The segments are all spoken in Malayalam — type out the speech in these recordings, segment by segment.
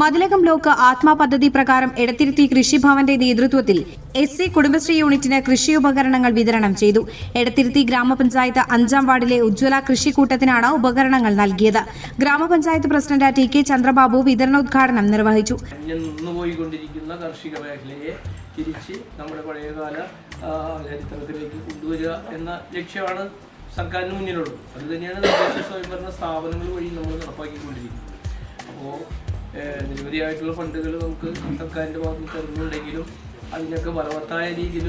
മതിലകം ബ്ലോക്ക് ആത്മാ പദ്ധതി പ്രകാരം എടത്തിരുത്തി കൃഷിഭവന്റെ നേതൃത്വത്തിൽ എസ് സി കുടുംബശ്രീ യൂണിറ്റിന് കൃഷി ഉപകരണങ്ങൾ വിതരണം ചെയ്തു. എടത്തിരുത്തി ഗ്രാമപഞ്ചായത്ത് അഞ്ചാം വാർഡിലെ ഉജ്ജ്വല കൃഷിക്കൂട്ടത്തിനാണ് ഉപകരണങ്ങൾ നൽകിയത്. ഗ്രാമപഞ്ചായത്ത് പ്രസിഡന്റ് ടി കെ ചന്ദ്രബാബു വിതരണോദ്ഘാടനം നിർവഹിച്ചു. തിരിച്ച് നമ്മുടെ പഴയകാല ചരിത്രത്തിലേക്ക് കൊണ്ടുവരിക എന്ന ലക്ഷ്യമാണ് സർക്കാരിന് മുന്നിലുള്ളത്. അത് തന്നെയാണ് തദ്ദേശ സ്വയംഭരണ സ്ഥാപനങ്ങൾ വഴി നമ്മൾ നടപ്പാക്കിക്കൊണ്ടിരിക്കുന്നത്. അപ്പോൾ നിരവധിയായിട്ടുള്ള ഫണ്ടുകൾ നമുക്ക് സർക്കാരിന്റെ ഭാഗത്ത് നിന്ന് തരുന്നുണ്ടെങ്കിലും അതിനൊക്കെ ഫലവത്തായ രീതിയിൽ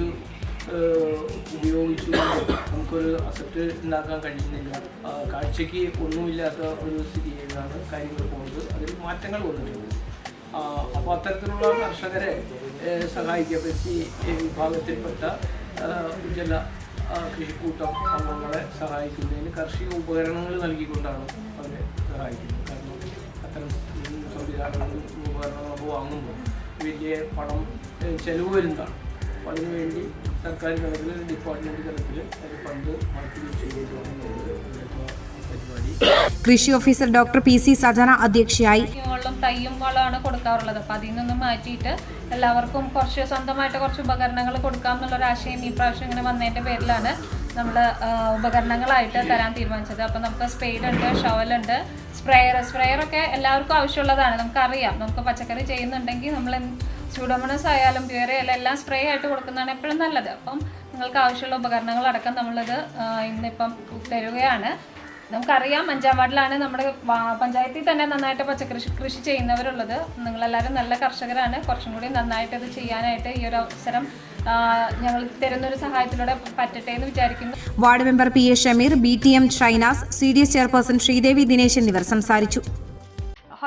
ഉപയോഗിച്ചുകൊണ്ട് നമുക്കൊരു അസറ്റ് ഉണ്ടാക്കാൻ കഴിയുന്നില്ല. കാഴ്ചയ്ക്ക് ഒന്നുമില്ലാത്ത ഒരു സ്ഥിതിയിലാണ് കാര്യങ്ങൾ പോകുന്നത്. അതിൽ മാറ്റങ്ങൾ വന്നിട്ടുണ്ട്. അപ്പോൾ അത്തരത്തിലുള്ള കർഷകരെ സഹായിക്കുക. സി വിഭാഗത്തിൽപ്പെട്ട ജല കൃഷിക്കൂട്ടം അംഗങ്ങളെ സഹായിക്കുന്നതിന് കാർഷിക ഉപകരണങ്ങൾ നൽകിക്കൊണ്ടാണ് അവരെ സഹായിക്കുന്നത്. കാരണം അത്തരം ഉം, സംവിധാനങ്ങളും ഉപകരണങ്ങളൊക്കെ വാങ്ങുമ്പോൾ വലിയ പണം ചെലവ് വരുന്നതാണ്. അപ്പോൾ അതിനുവേണ്ടി സർക്കാർ തലത്തിൽ ഡിപ്പാർട്ട്മെന്റ് തലത്തിൽ അത് ഫണ്ട് മാറ്റി നമ്മൾ പരിപാടി. കൃഷി officer doctor P C Sajana അധ്യക്ഷയായി. വെള്ളം തയ്യും വളമാണ് കൊടുക്കാറുള്ളത്. അപ്പോൾ അതിൽ നിന്നും മാറ്റിയിട്ട് എല്ലാവർക്കും കുറച്ച് സ്വന്തമായിട്ട് കുറച്ച് ഉപകരണങ്ങൾ കൊടുക്കാം എന്നുള്ളൊരു ആശയം ഈ പ്രാവശ്യം ഇങ്ങനെ വന്നതിന്റെ പേരിലാണ്. നമ്മൾ ഉപകരണങ്ങളായിട്ട് തരാൻ തീരുമാനിച്ചത്. അപ്പം നമുക്ക് സ്പെയ്ഡ് ഉണ്ട് ഷവലുണ്ട് സ്പ്രേയർ. സ്പ്രെയറൊക്കെ എല്ലാവർക്കും ആവശ്യമുള്ളതാണ്. നമുക്കറിയാം. നമുക്ക് പച്ചക്കറി ചെയ്യുന്നുണ്ടെങ്കിൽ നമ്മൾ ചൂടമണസ് ആയാലും പ്യൂറി ആയാലും എല്ലാം സ്പ്രേ ആയിട്ട് കൊടുക്കുന്നതാണ് എപ്പോഴും നല്ലത്. അപ്പം നിങ്ങൾക്ക് ആവശ്യമുള്ള ഉപകരണങ്ങളടക്കം നമ്മളിത് ഇന്നിപ്പം തരുകയാണ്. നമുക്കറിയാം അഞ്ചാം വാർഡിലാണ് നമ്മുടെ പഞ്ചായത്തിൽ തന്നെ നന്നായിട്ട് പച്ചക്കറി കൃഷി ചെയ്യുന്നവരുള്ളത്. നിങ്ങളെല്ലാവരും നല്ല കർഷകരാണ്. കുറച്ചും കൂടി നന്നായിട്ട് ഇത് ചെയ്യാനായിട്ട് ഈ ഒരു അവസരം ഞങ്ങൾ തരുന്നൊരു സഹായത്തിലൂടെ പറ്റട്ടെ എന്ന് വിചാരിക്കുന്നു. Ward member P A Shameer B T M Shinas C D S chairperson Sreedevi Dinesh എന്നിവർ സംസാരിച്ചു.